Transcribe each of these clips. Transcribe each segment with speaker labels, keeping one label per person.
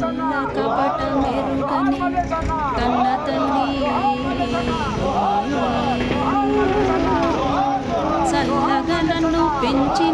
Speaker 1: కళ్ళ కపట మెరుగని కన్న తల్లి చల్లగా నన్ను పెంచినది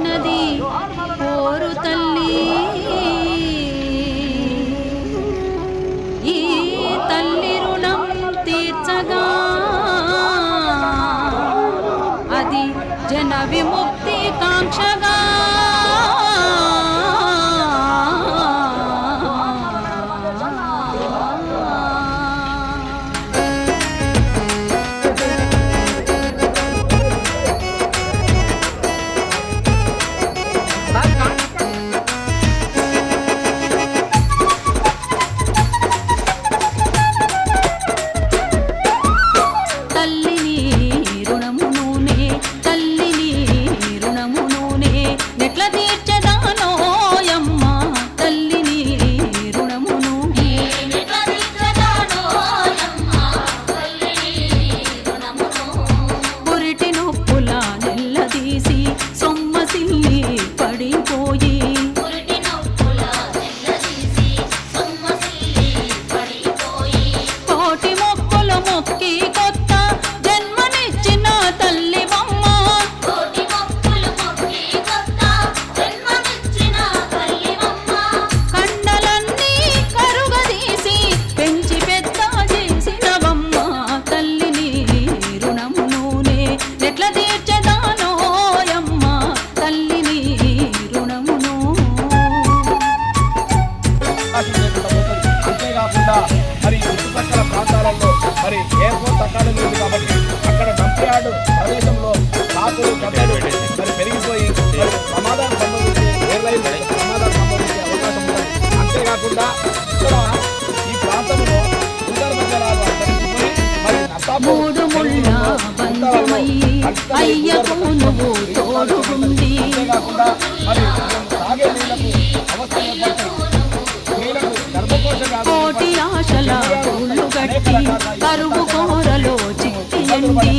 Speaker 2: డంప్యార్డ్ ప్రదేశంలో కాకులు గద్దలు మరి పెరిగిపోయి ప్రమాదాలు సంభవించి ఎయిర్లైన్ ప్రమాదాలు సంభవించే అవకాశం ఉంది. అంతేకాకుండా ఇక్కడ ఈ ప్రాంతంలో మరి అంతేకాకుండా మరి తాగే నీళ్ళకు అవసరం
Speaker 1: కోటి ఆశల ఊళ్ళు గట్టి కరువు కోరలో చిట్టి ఎండి.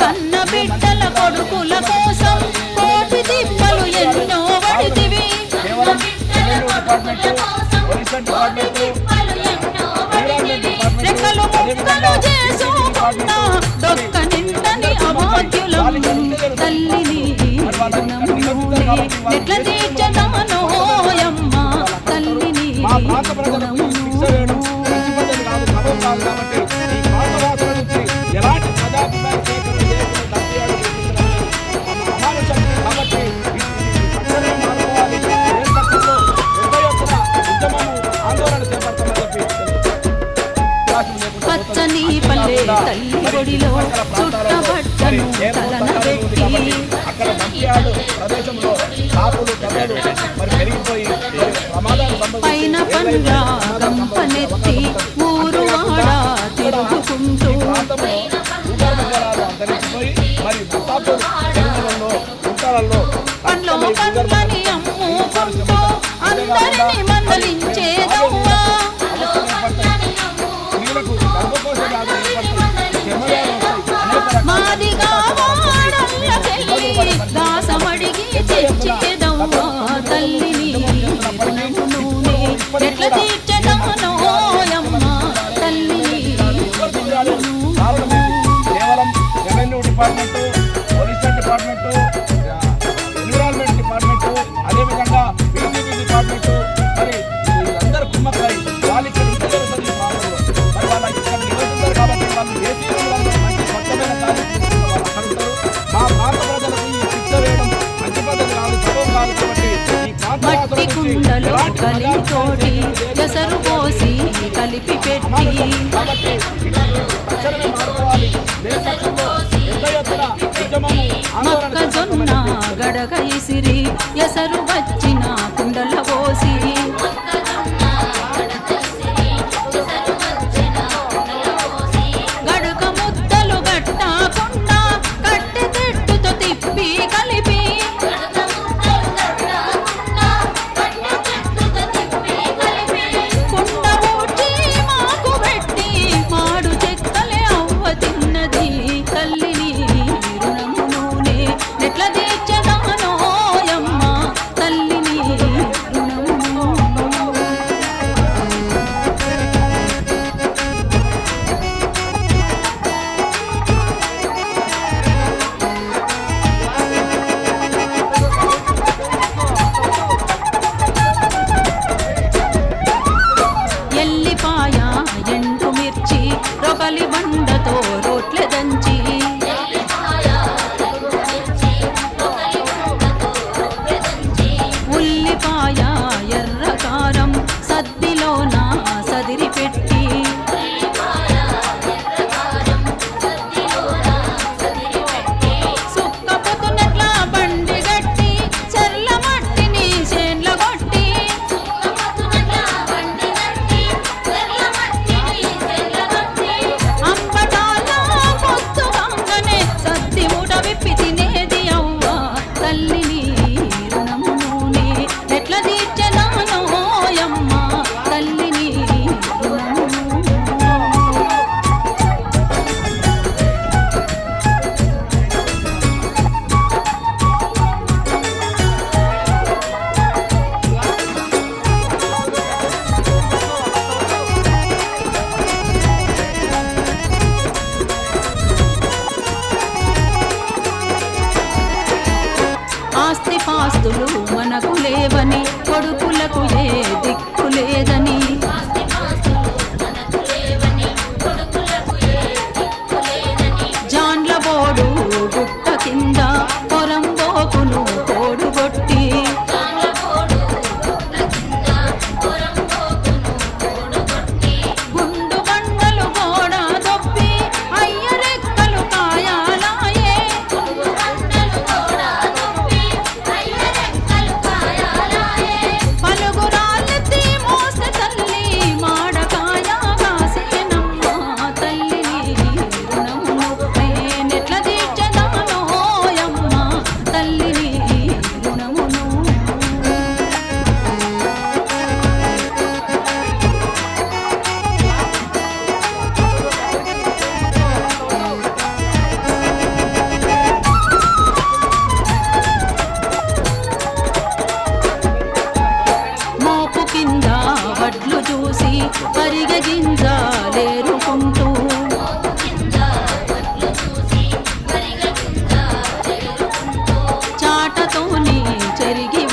Speaker 2: కన్న
Speaker 1: బిడ్డల కొడుకుల కోసం కోటి దిబ్బలు ఎన్నో పడితివి. రెక్కలు ముక్కలు
Speaker 2: చేసుకుంటా
Speaker 1: పచ్చని పల్లె తల్లి ఒడిలో చుట్టబట్టను తలన పెట్టి
Speaker 2: అక్కడ నంప్యాడు ప్రదేశంలో కాపులు గద్దలు మరి పెరిగిపోయి ప్రమాదాలు
Speaker 1: పైన ఊరు తిరుగుకుంటూ
Speaker 2: అంతరించిపోయి మరి
Speaker 1: అందరిని మందలించేదవ్వా
Speaker 2: department police department environment department అదేవిధంగా బీజేపీ డిపార్ట్మెంట్. మరి వీళ్ళందరూ కుమ్మక్కై వాళ్ళు ఇక్కడ ఉంటున్నారు సార్ ఈ ప్రాంతంలో మరి వాళ్ళు ఇక్కడ నివసిస్తారు కాబట్టి వాళ్ళు ఏ తీరంలో మంచి స్వచ్ఛమైన గాలి పీల్చుకున్న వాళ్ళు అక్కడ ఉంటారు మా ప్రాంత ప్రజలకు ఈ శిక్ష వేయడం మంచి పద్ధతి కాదు చదువు కాదు కాబట్టి ఈ ప్రాంత వాసుల
Speaker 1: మట్టి
Speaker 2: నుంచి
Speaker 1: కుండలో
Speaker 2: ఎలాంటి
Speaker 1: కలితోటి ఎసరు పోసి కలిపి పెట్టి
Speaker 2: కాబట్టి
Speaker 1: మొక్కజొన్న గడగ ఇసిరి ఎసరు వచ్చిన तेरी